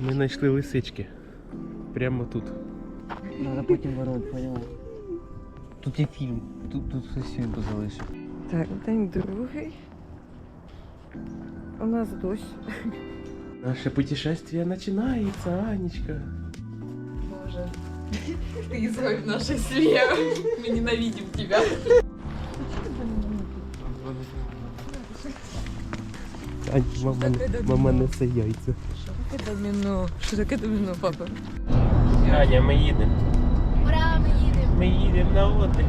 Ми знайшли лисички. Прямо тут. Надо потім ворот, поняла? Тут є фільм, тут, тут хтось фільм залишив. Так, день другий. У нас дощ. Наше путешествие начинается, Анечка. Боже. Ты изгой в нашей семье. Мы ненавидим тебя. Ань, мама, мама несе яйця. Що таке доміно? Що таке доміно, папа? Аня, ми їдемо. Ура, ми їдемо. Ми їдемо на отдых.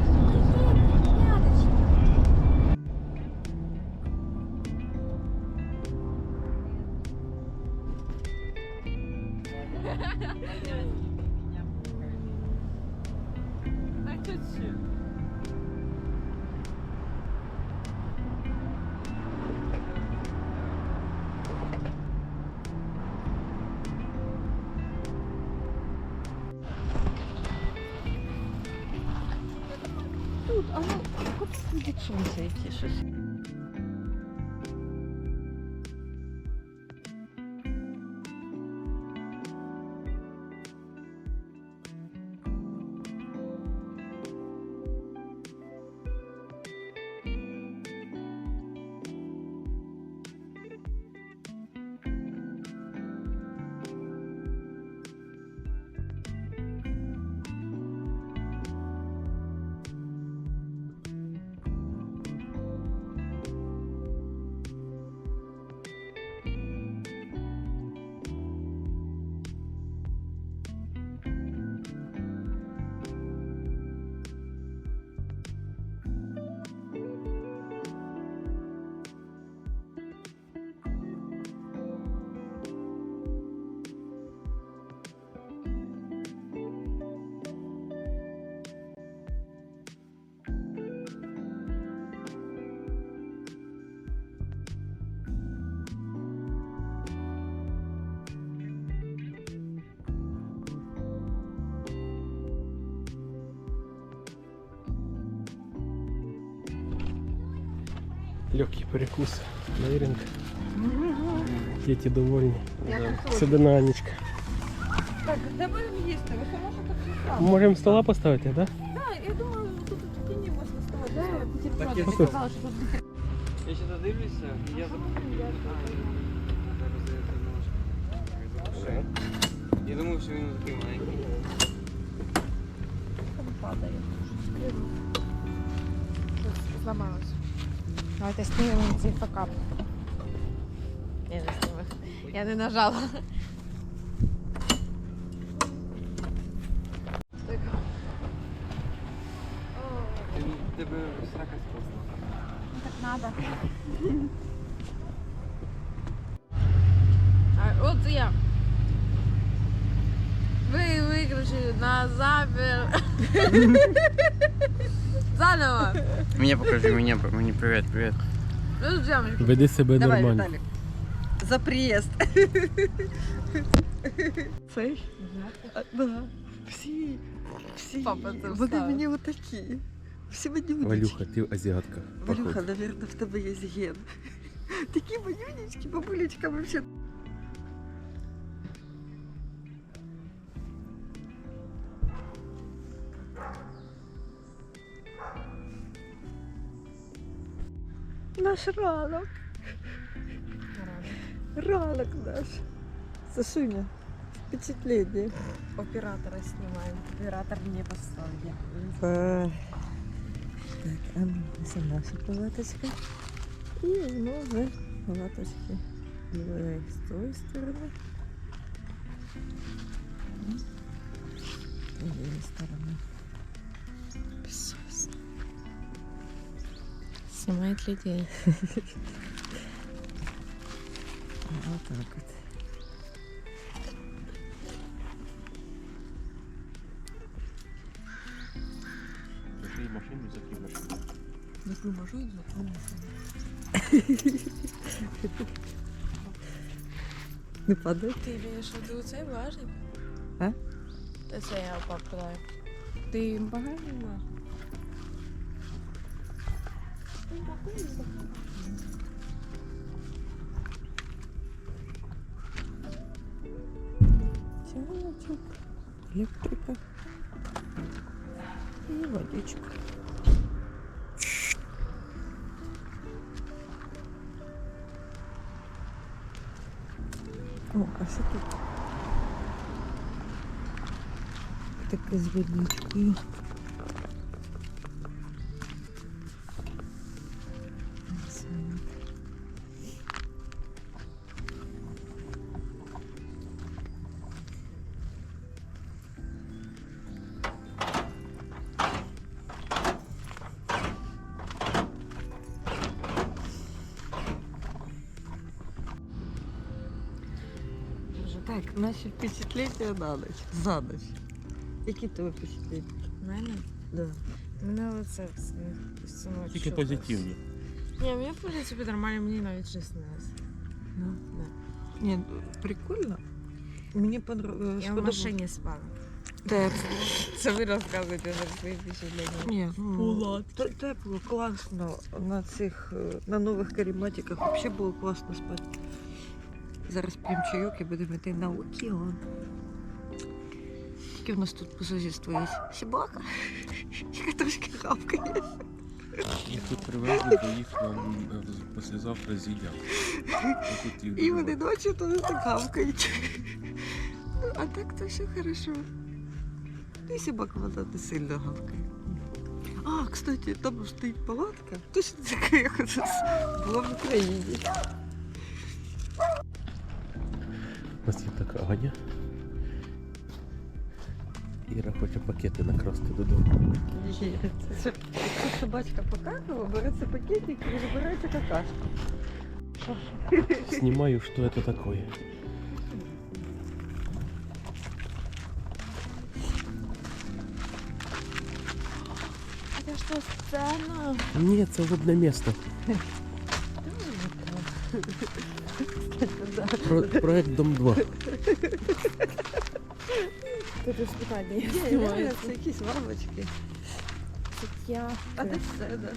Dit zonzeetjes. перекус. Лейринг. Дети довольні. Сюди на Анечка. Так, де будемо їсти? Ви що можете тут справа? Можемо стола поставити, так? Так, я думаю, тут такі не можна ставити. Так, Я я сказала, що тут Я ще додивлюся, я Я думав, що він такий маленький. там падає. Зламалось. Давайте знімемо цей факап. Я не знімаю. Я не нажала. Тебе срака спросила. Так надо. От я. Ви виключили на запер. Мені покажи, мені, мені привіт, привіт. Ну, Веди себе Давай, нормально. Віталік. За приїзд. Цей? А, Да. Всі, всі. Папа, це Вони вставив. мені отакі. Всі манюнечки. Валюха, ти азіатка. Валюха, походу. наверное, в тебе є ген. Такі манюнечки, бабулечка, вообще. Наш ранок. Ранок наш. Сашуня, впечатление. Оператора знімаємо. Оператор не поставив. Так, а ну, це наша палаточка. І нові палаточки. Дві з тої сторони. І з цієї сторони. Знімають людей. Вот так вот. Закрий машину, закрий машину. Закрой машину, закрой машину. Не падає? Ти маєш в виду цей багажник? А? Та це я попадаю. Ти багажник маєш? Світить, електрика і водичка. О, а що тут? Таке з водичкою. Це. Впечатлення на ніч, за ніч. Які тебе впечатлення? У мене? Да. Мене лице всю. Тільки позитивні. Ні, мені в принципі нормально, мені навіть щось снилось. Ну, Да. Ні, прикольно. Мені понравилось. Я в машині спала. Тепло. Це ви розказуєте за свої впечатлення. Ні, ну, те- тепло, класно. На цих, е, на нових каріматиках взагалі було класно спати. Зараз п'ємо чайок і будемо йти на океан. Яке в нас тут по сусідству є? Собака, яка трошки гавкає. Їх тут привезли, бо їх нам післязавтра з'їдять. І вони ночі то не так гавкають. Ну, а так то все хорошо. І собака вона не сильно гавкає. А, кстати, там стоїть палатка. Точно така, як у нас була в Україні. У нас є така Аня. Іра хоче пакети накрасти додому. Ні, це якщо собачка покакала, береться пакетик і забирається какашка. Знімаю, що це таке. Это что, сцена? Ні, це лобне місто. Про, проект Дом 2. Тут испытание Ні, реально, це якісь мамочки. Я. А де сцена?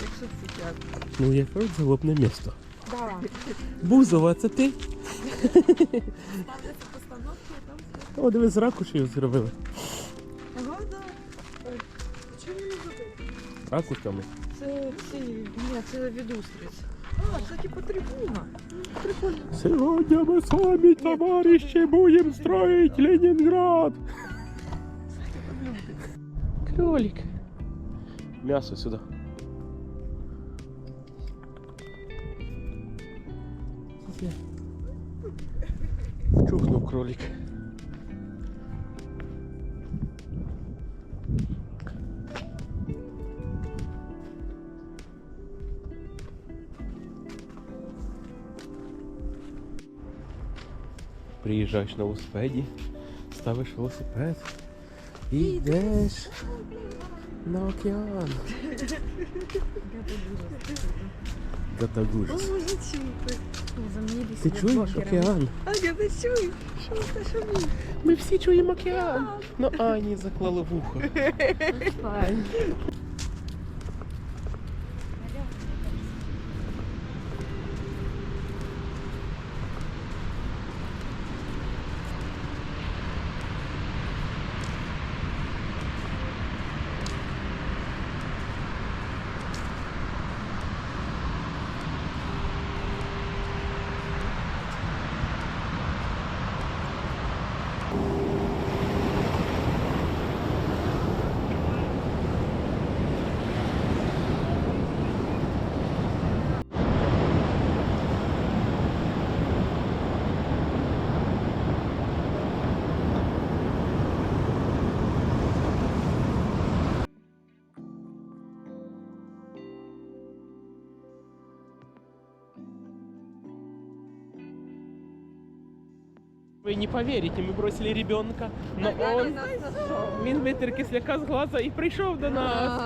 Якщо це театр. Ну яке це лобне місто. Да. Бузова, це ти? О, диви, з ракушею зробили. Ага, да. Чому не забити? Ракушками. Це ці, ні, це відустриць. А, це типу трибуна. Прикольно. Сьогодні ми з вами, товариші, будем строить Ленинград. Кролик. Мясо сюди. Чухнув кролик. Приїжджаєш на велосипеді, ставиш велосипед і йдеш на океан. Гатагурс. Ти чуєш океан? А я не чую. Що це мені? Ми всі чуємо океан. Ну Ані заклали вухо. Файн. Ви не повірите, ми бросили ребенка, но он, він витер кисляка з глаза і прийшов до нас.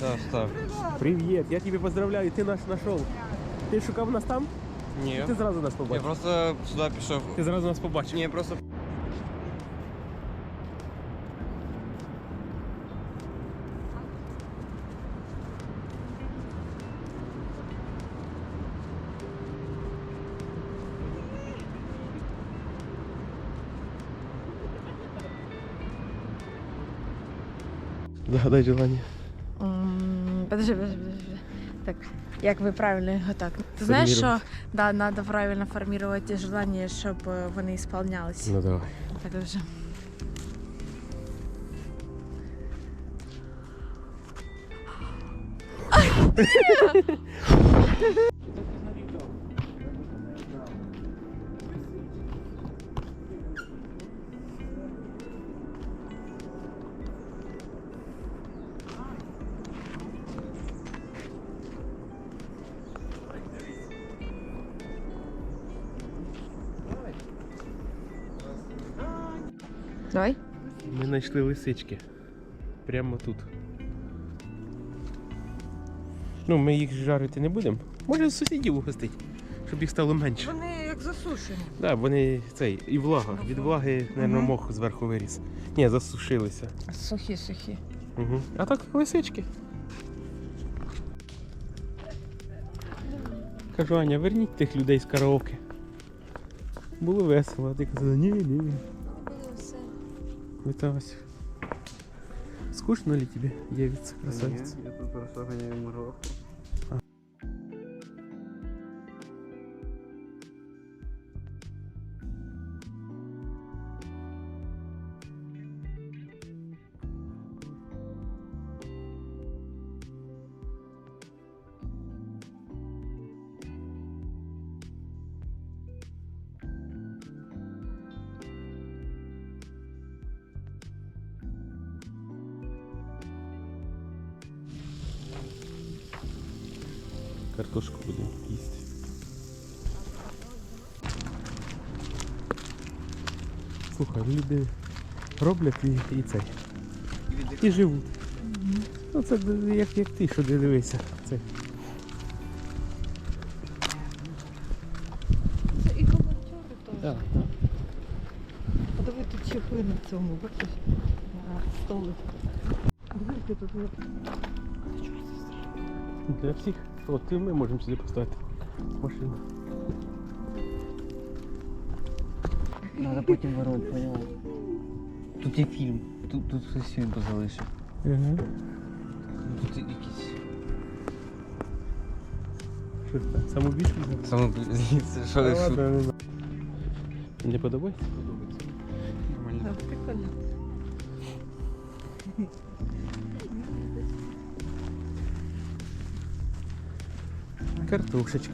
Да, став. Привіт, я тебе поздравляю, ти нас знайшов. Ти шукав нас там? Ні. Ти зразу нас Я побачив. просто сюди пішов. Ти зразу нас побачив. Ні, просто Загадай желання. М, Подожди, подожди, подожди. Так, як ви правильно його так? Ти знаєш, що да, треба правильно формувати желання, щоб е, вони ісполнялись. Ну давай. Так вже. Давай. Ми знайшли лисички. Прямо тут. Ну, ми їх жарити не будемо. Може сусідів угостити, щоб їх стало менше. Вони як засушені. Так, да, вони цей, і влага. Від влаги, мабуть, мох зверху виріс. Ні, засушилися. Сухі, сухі. Угу. А так лисички. Кажу, Аня, верніть тих людей з караоке. Було весело, а ти казала, ні, ні. Вася. Скучно ли тебе, девица, красавица? Я тут просто гоняю мураху. Картошку будемо їсти. Слухай, люди роблять і, і це. І живуть. Ну це як, як ти, що дивися. Це. Це і волонтери теж. Да. Подиви тут чехли на цьому, бачиш? На столи. Дивіться тут. Для всіх. От і ми можемо сюди поставити машину. Треба потім ворони, поняла? Тут є фільм, тут, тут хтось фільм позалишив. Угу. Тут якісь. Що це? Самобічно? Саме що Та ти ладно, шут? не. Не подобається? Нормально. Так, прикольно. Картошечка.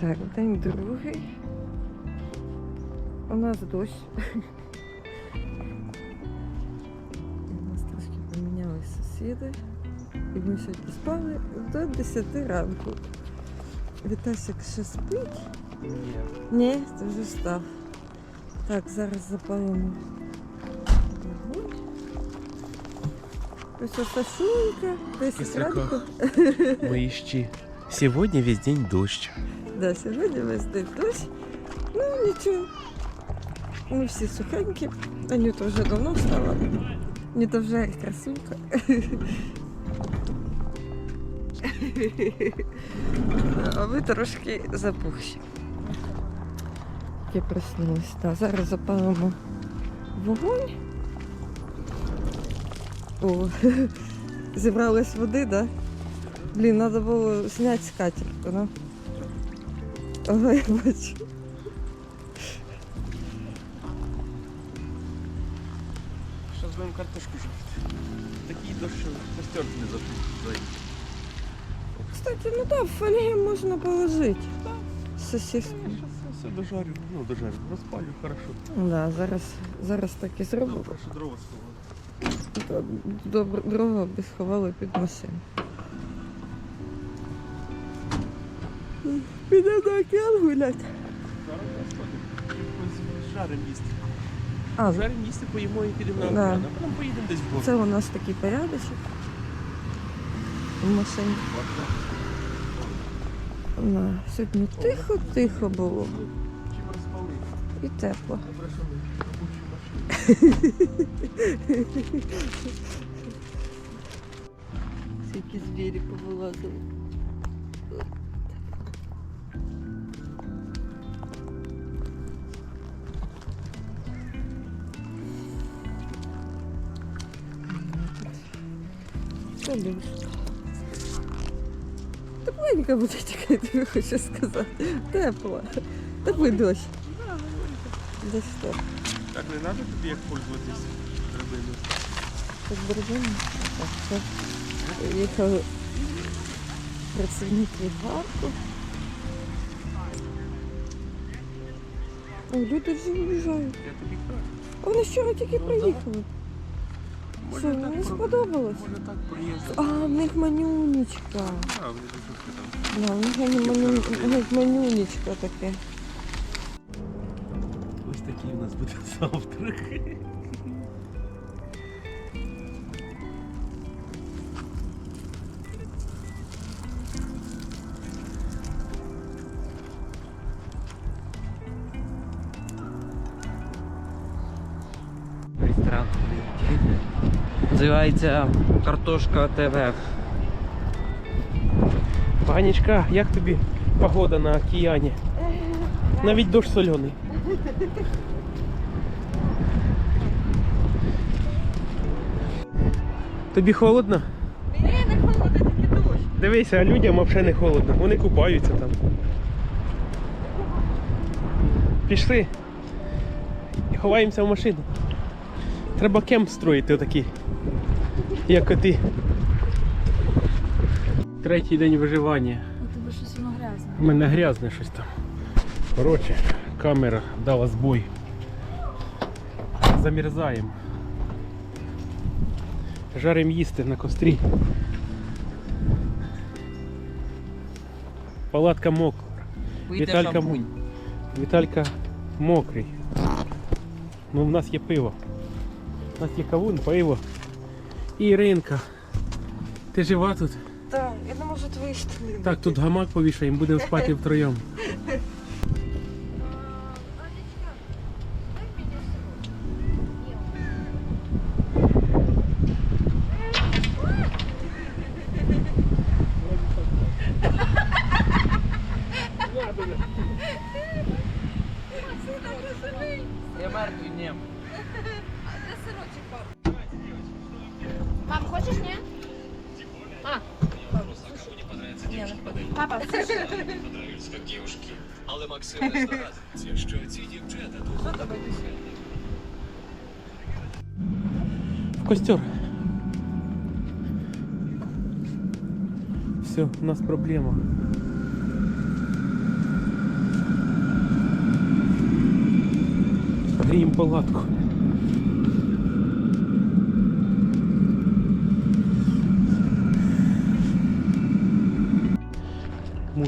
Так, день другий. У нас дощ. У нас трошки помінялись сусіди. І ми сьогодні спали до 10 ранку. Вітасик ще спить? Ні, ти вже встав. Так, зараз запалимо вогонь. Ось ось Сашунька, 10 Кисляка. ранку. Мої щі. Сьогодні весь день дощ. Да, сьогодні весь день дощ. Ну нічого. Ми всі сухенькі. Анюта вже давно встала. Анюта вже красунька. А ви трошки запухші. Я проснулась. Да, зараз запалимо вогонь. О, зібралась води, да? Блін, треба було зняти скатерть, ну. Вибач. Що з ним картошку жарити? Такий дощ, що костер не запить. Кстати, ну так, в фольги можна положити. Сосиску. Все дожарю, ну дожарю, розпалю, хорошо. Да, зараз, зараз так і зроблю. Добре, що дрова сховали. Добре, дрова б сховали під машину. Підемо на океан. Якось жаримо їсти. А, Жаримо їсти, поїмо і підемо на океан, а потім поїдемо десь в гору. це у нас такий порядочок. В машині. Да. Сьогодні тихо-тихо було і тепло. Всякі звірі повилазили. Солюшка. Тепленько буде тільки, я тобі хочу сказати. Тепло. Теплий дощ. Десь так. Так не треба тобі як пользуватись драбиною? Так держимо. Так, працівник від варку. О, люди вже виїжджають. А вони вчора тільки приїхали. Що, мені сподобалось? Може так приїздити. А, в них манюнечка. А, вони дуже там. Да, в них вони маню... в них манюнечка таке. Ось такий у нас буде завтрак. Називається картошка ТВ. Панічка, як тобі погода на океані? Навіть дощ соляний. Тобі холодно? Ні, не холодно, тільки дощ. Дивися, а людям взагалі не холодно. Вони купаються там. Пішли. І ховаємося в машину. Треба кемп строїти отакий. Як коти. Третій день виживання. У тебе щось воно грязне. У мене грязне щось там. Коротше, камера дала збой. Замерзаємо. Жаримо їсти на кострі. Палатка мокра. Віталька, Віталька мокрий. Ну, в нас є пиво. Нас є кавун, пиво. І Іринка. Ти жива тут? Так, я не можу твої штани. Так, тут гамак повішаємо, будемо спати втроєм. Я мертвий нем. Мам, хочеш, ні? А. Ні, не Папа, це ж Але Максим не здогадується, що ці дівчата тут В костер. Все, у нас проблема. Гріємо палатку.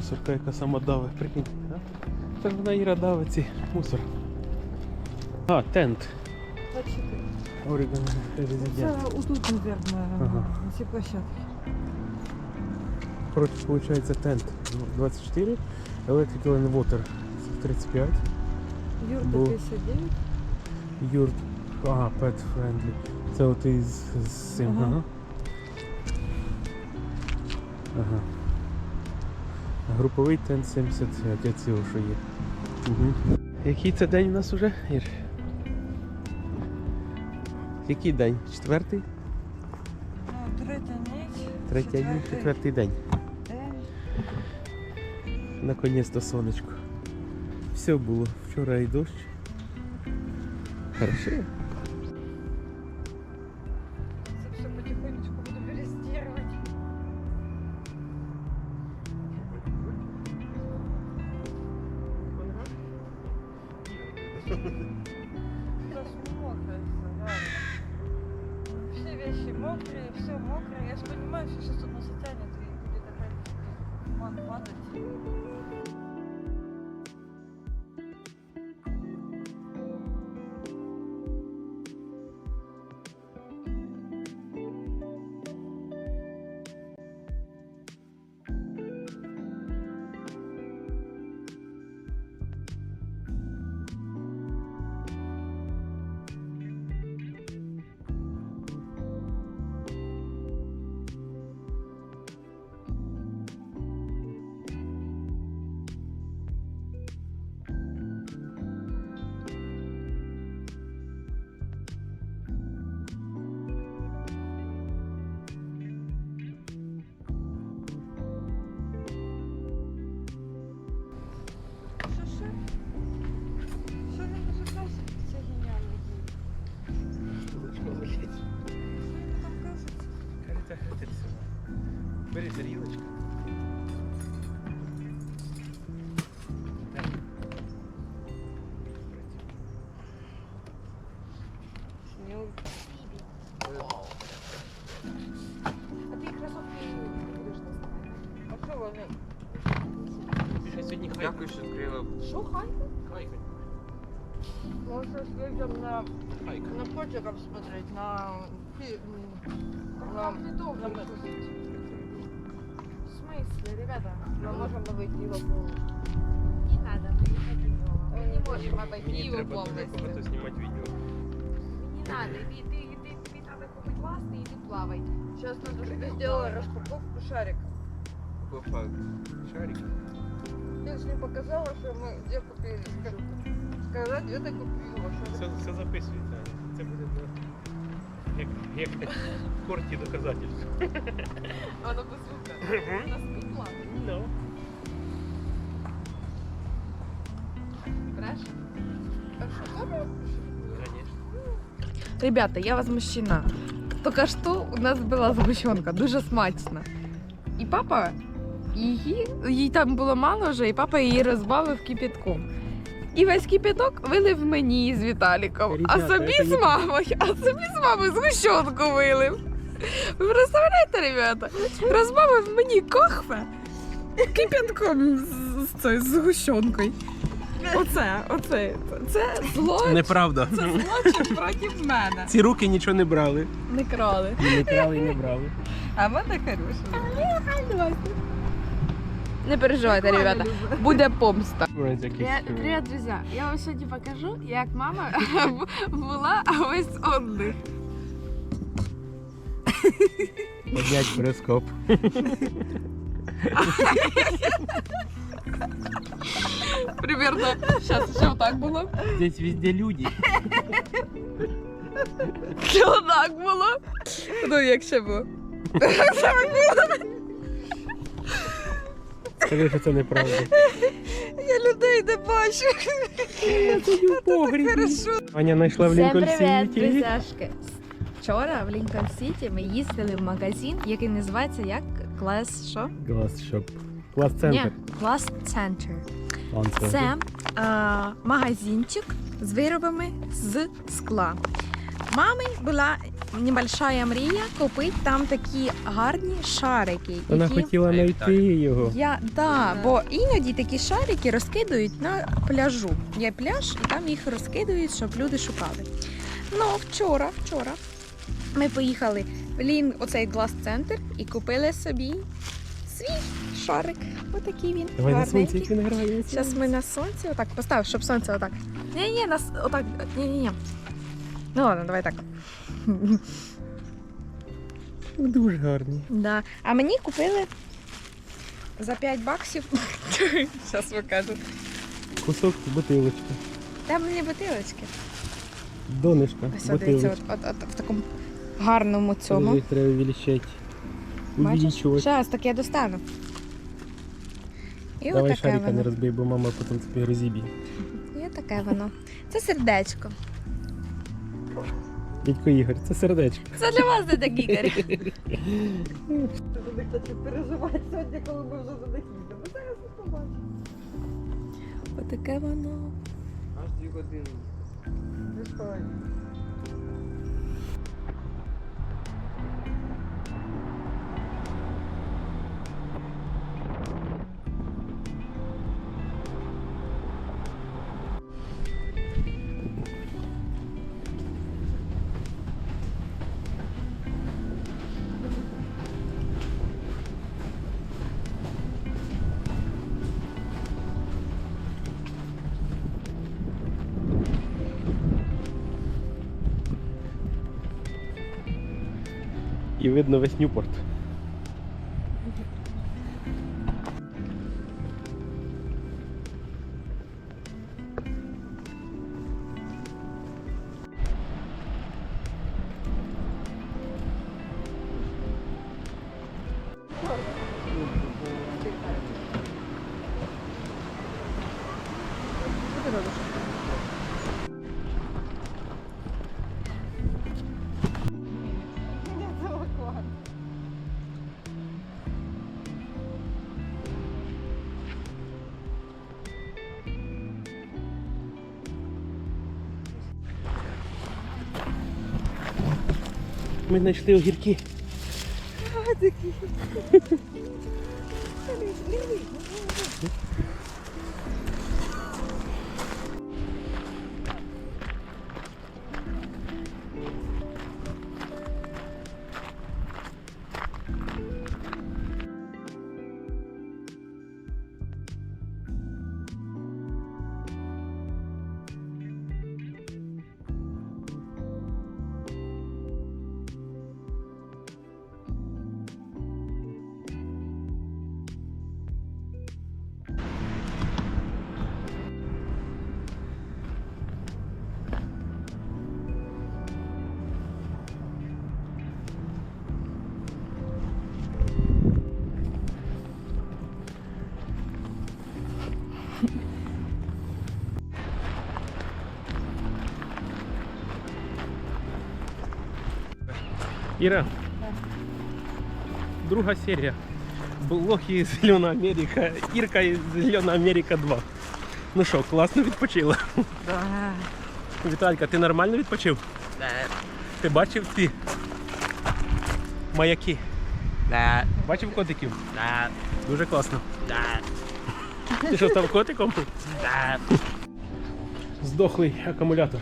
Мусорка, яка сама давить, прикинь. а? Це ж вона Іра давить ці мусор. А, тент. Орегон Це резидент. отут, мабуть, Ага. на цій площадці. Короче, получается тент 24, Electrical and Water 35, Юрка Бо- 59. Юрт, ага, Pet Friendly. Це от із з цим, Ага. ага. Груповий тент 75, я цього що є. Угу. Який це день у нас уже, Ір? Який день? Четвертий? Ну, третя ніч. Третій день, четвертий день. день. Наконец-то сонечко. Все було. Вчора і дощ. Хорошо. Просто. Все вещи мокрые, все мокрое. Я же понимаю, что сейчас оно затянет и будет опять туман падать. Що, хай? Хайка. Можно съездим на, Хайка. на котиков смотреть, на фи- м, на, Там недовго. на, В смысле, ребята? мы можем обойти его Не надо, мы не хотим его. Мы Ой, не не можем обойти Мені его треба дуже багато полностью. знімати відео. Не надо, ты, ты, ты, тебе надо купить ласты и ты плавай. Сейчас надо, чтобы я сделала распаковку шарик. По факту. Шарики. Я же не показала, что мы где купили. Как сказать, где ты купила Все, шарик. все записується. Це буде на- як, як в корті доказательств. Оно посмотрит. У нас тут план. Ну. Брешь? Конечно. Ребята, я возмущена. Только что у нас була згущенка, дуже смачна. І папа її, їй там було мало вже, і папа її розбавив кипятком. І весь кипяток вилив мені з Віталіком, а собі це з мамою, а собі з мамою згущенку вилив. Ви представляєте, ребята? Розбавив мені кохве кипятком з, з, цією згущенкою. Оце, оце, це зло, Неправда. це злочин проти мене. Ці руки нічого не брали. Не крали. І не крали, і не брали. А в мене хороший. Не переживайте, ребята. Буде помста. Я, Привіт, друзі. Я вам сьогодні покажу, як мама була весь отдих. Поднять перископ. Примерно. Зараз ще отак було. Здесь везде люди. Ще отак було. Ну, як ще було. Скажи, що це неправда. Я людей не бачу. в погрібі. Аня знайшла в Лінкольн Сіті. друзяшки. Вчора в Лінкольн Сіті ми їздили в магазин, який називається як Клас що? Глас шоп. Клас Ні, центр. Клас Центр. Клас центр. Це е, магазинчик з виробами з скла. Мами була небольшая мрія купити там такі гарні шарики. Вона які... хотіла Ей, знайти його. Я, да, бо іноді такі шарики розкидують на пляжу. Є пляж, і там їх розкидують, щоб люди шукали. Ну, вчора, вчора ми поїхали в Лін, оцей глас центр і купили собі свій шарик. Отакий він. Давай на сонці, як він грає. Зараз ми на сонці отак постав, щоб сонце отак. Ні, ні, нас отак. Ні, ні, ні. Ну ладно, давай так. Дуже гарні. Да. А мені купили за 5 баксів. Зараз покажу. Кусок бутилочки. Там мені бутилочки. Донышка. Ось дивіться, от, от, от в такому гарному цьому. Їх треба увеличати. Увеличувати. Зараз так я достану. І Давай шарика не воно. розбий, бо мама потім тобі розіб'є. І отаке воно. Це сердечко. Дядько Ігор, це сердечко. Це для вас дядя Ігор. Туди, кстати, переживати сьогодні, коли ми вже туди їдемо. Зараз ми побачимо. Отаке воно. Аж Дві години. Не І видно весь Ньюпорт. Ми знайшли огірки. Іра. Друга серія. Блохи Зелена Америка. Ірка із Зелена Америка 2. Ну що, класно відпочила? Да. Віталька, ти нормально відпочив? Да. Ти бачив ці маяки? Да. Бачив котиків? Да. Дуже класно. Да. Ти що став котиком? Да. Здохлий акумулятор.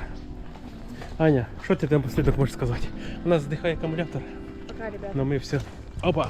Аня, що ти там послідок можеш сказати? У нас здихає акумулятор. Пока, ребята. Ну ми все. Опа!